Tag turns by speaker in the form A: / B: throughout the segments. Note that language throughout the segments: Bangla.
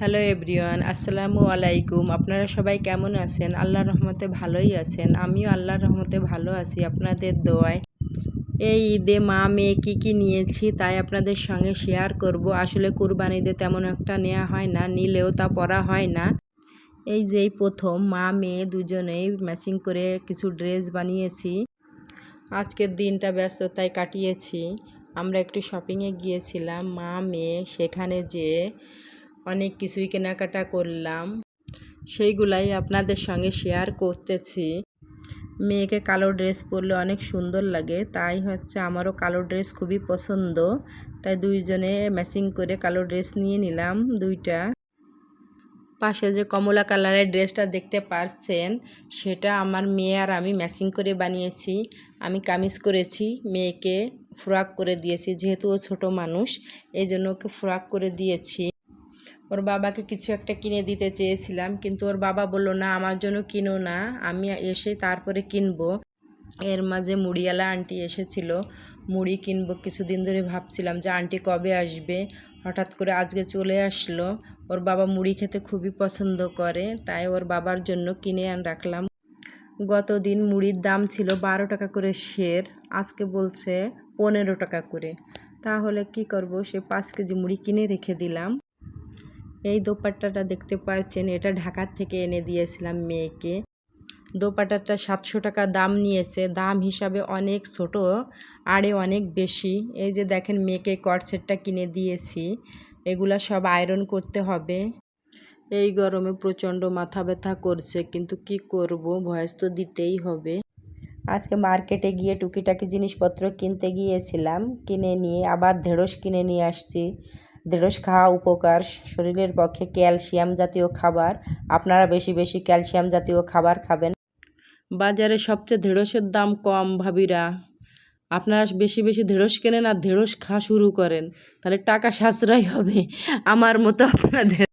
A: হ্যালো এভরিওয়ান আসসালামু আলাইকুম আপনারা সবাই কেমন আছেন আল্লাহর রহমতে ভালোই আছেন আমিও আল্লাহর রহমতে ভালো আছি আপনাদের দোয়ায় এই ঈদে মা মেয়ে কী কী নিয়েছি তাই আপনাদের সঙ্গে শেয়ার করব আসলে কুরবানি ঈদে তেমন একটা নেওয়া হয় না নিলেও তা পরা হয় না এই যেই প্রথম মা মেয়ে দুজনেই ম্যাচিং করে কিছু ড্রেস বানিয়েছি আজকের দিনটা ব্যস্ততায় কাটিয়েছি আমরা একটু শপিংয়ে গিয়েছিলাম মা মেয়ে সেখানে যেয়ে অনেক কিছুই কেনাকাটা করলাম। সেইগুলাই আপনাদের সঙ্গে শেয়ার করতেছি। মেয়েকে কালো ড্রেস পরলে অনেক সুন্দর লাগে, তাই হচ্ছে আমারও কালো ড্রেস খুবই পছন্দ। তাই দুইজনে ম্যাচিং করে কালো ড্রেস নিয়ে নিলাম দুইটা। পাশে যে কমলা কালারের ড্রেসটা দেখতে পারছেন, সেটা আমার মেয়ে আর আমি ম্যাচিং করে বানিয়েছি। আমি কামিজ করেছি, মেয়েকে ফ্রক করে দিয়েছি, যেহেতু ও ছোটো মানুষ, এই জন্য ওকে ফ্রক করে দিয়েছি। ওর বাবাকে কিছু একটা কিনে দিতে চেয়েছিলাম, কিন্তু ওর বাবা বলল, না, আমার জন্য কিনো না, আমি এসে তারপরে কিনবো। এর মাঝে মুড়িওয়ালা আন্টি এসেছিল, মুড়ি কিনবো কিছুদিন ধরে ভাবছিলাম যে, আন্টি কবে আসবে? হঠাৎ করে আজকে চলে আসলো, ওর বাবা মুড়ি খেতে খুবই পছন্দ করে, তাই ওর বাবার জন্য কিনে আন রাখলাম। গত দিন মুড়ির দাম ছিল বারো টাকা করে শের, আজকে বলছে পনেরো টাকা করে। তাহলে কি করব, সে পাঁচ কেজি মুড়ি কিনে রেখে দিলাম। এই দোপাট্টাটা দেখতে পাচ্ছেন, এটা ঢাকার থেকে এনে দিয়েছিলাম মেয়েকে। দোপাট্টাটা সাতশো টাকা দাম নিয়েছে, দাম হিসাবে অনেক ছোট আরে অনেক বেশি। এই যে দেখেন মেয়েকে কটসেটটা কিনে দিয়েছি, এগুলা সব আয়রন করতে হবে। এই গরমে প্রচণ্ড মাথা ব্যথা করছে, কিন্তু কি করব, ভয়েস তো দিতেই হবে। আজকে মার্কেটে গিয়ে টুকিটাকি জিনিসপত্র কিনতে গিয়েছিলাম, কিনে নিয়ে আবার ঢেঁড়স কিনে নিয়ে আসছি। ঢেঁড়স খাওয়া উপকার, শরীরের পক্ষে ক্যালসিয়াম জাতীয় খাবার। আপনারা বেশি বেশি ক্যালসিয়াম জাতীয় খাবার খাবেন। বাজারে সবচেয়ে ঢেঁড়সের দাম কম, ভাবিরা। আপনারা বেশি বেশি ঢেঁড়স কেনেন আর ঢেঁড়স খাওয়া শুরু করেন। তাহলে টাকা সাশ্রয় হবে আমার মতো আপনাদের।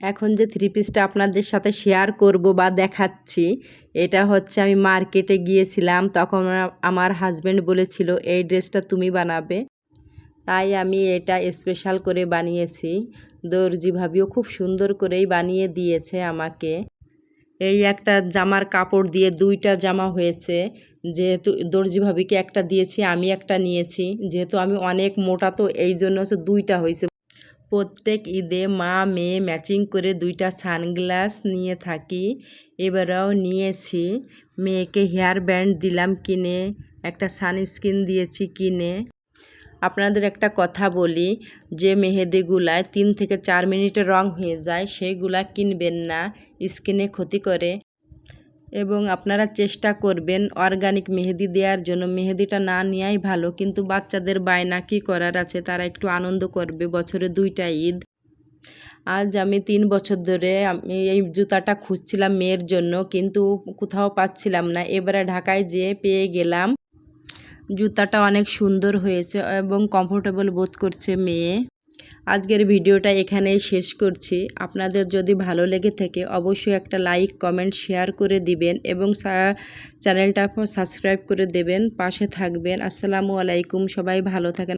A: এখন যে থ্রি পিসটা আপনাদের সাথে শেয়ার করব বা দেখাচ্ছি, এটা হচ্ছে আমি মার্কেটে গিয়েছিলাম। তখন আমার হাজব্যান্ড বলেছিল, এই ড্রেসটা তুমি বানাবে। তাই আমি এটা স্পেশাল করে বানিয়েছি। দর্জি ভাবিও খুব সুন্দর করেই বানিয়ে দিয়েছে আমাকে। এই একটা জামার কাপড় দিয়ে দুইটা জামা হয়েছে। যেহেতু দর্জি ভাবিকে একটা দিয়েছি, আমি একটা নিয়েছি। যেহেতু আমি অনেক মোটা, তো এই জন্য হচ্ছে দুইটা হয়েছে। প্রত্যেক ঈদে মা মেয়ে ম্যাচিং করে দুইটা সানগ্লাস নিয়ে থাকি। এবারেও নিয়েছি। মেয়েকে হেয়ার ব্যান্ড দিলাম কিনে, একটা সানস্ক্রিন দিয়েছি কিনে। আপনাদের একটা কথা বলি, যে মেহেদিগুলায় তিন থেকে চার মিনিটে রং হয়ে যায়, সেইগুলা কিনবেন না, স্কিনে ক্ষতি করে। এবং আপনারা চেষ্টা করবেন অর্গানিক মেহেদি দেওয়ার জন্য। মেহেদিটা না নেওয়াই ভালো, কিন্তু বাচ্চাদের বায়না কী করার আছে, তারা একটু আনন্দ করবে বছরে দুইটা ঈদ। আজ আমি তিন বছর ধরে আমি এই জুতাটা খুঁজছিলাম মেয়ের জন্য, কিন্তু কোথাও পাচ্ছিলাম না। এবারে ঢাকায় যেয়ে পেয়ে গেলাম। জুতাটা অনেক সুন্দর হয়েছে এবং কমফোর্টেবল বোধ করছে মেয়ে। আজকের ভিডিওটা এখানেই শেষ করছি। আপনাদের যদি ভালো লেগে থাকে, অবশ্যই একটা লাইক কমেন্ট শেয়ার করে দিবেন এবং চ্যানেলটা সাবস্ক্রাইব করে দেবেন। পাশে থাকবেন। আসসালামু আলাইকুম। সবাই ভালো থাকেন।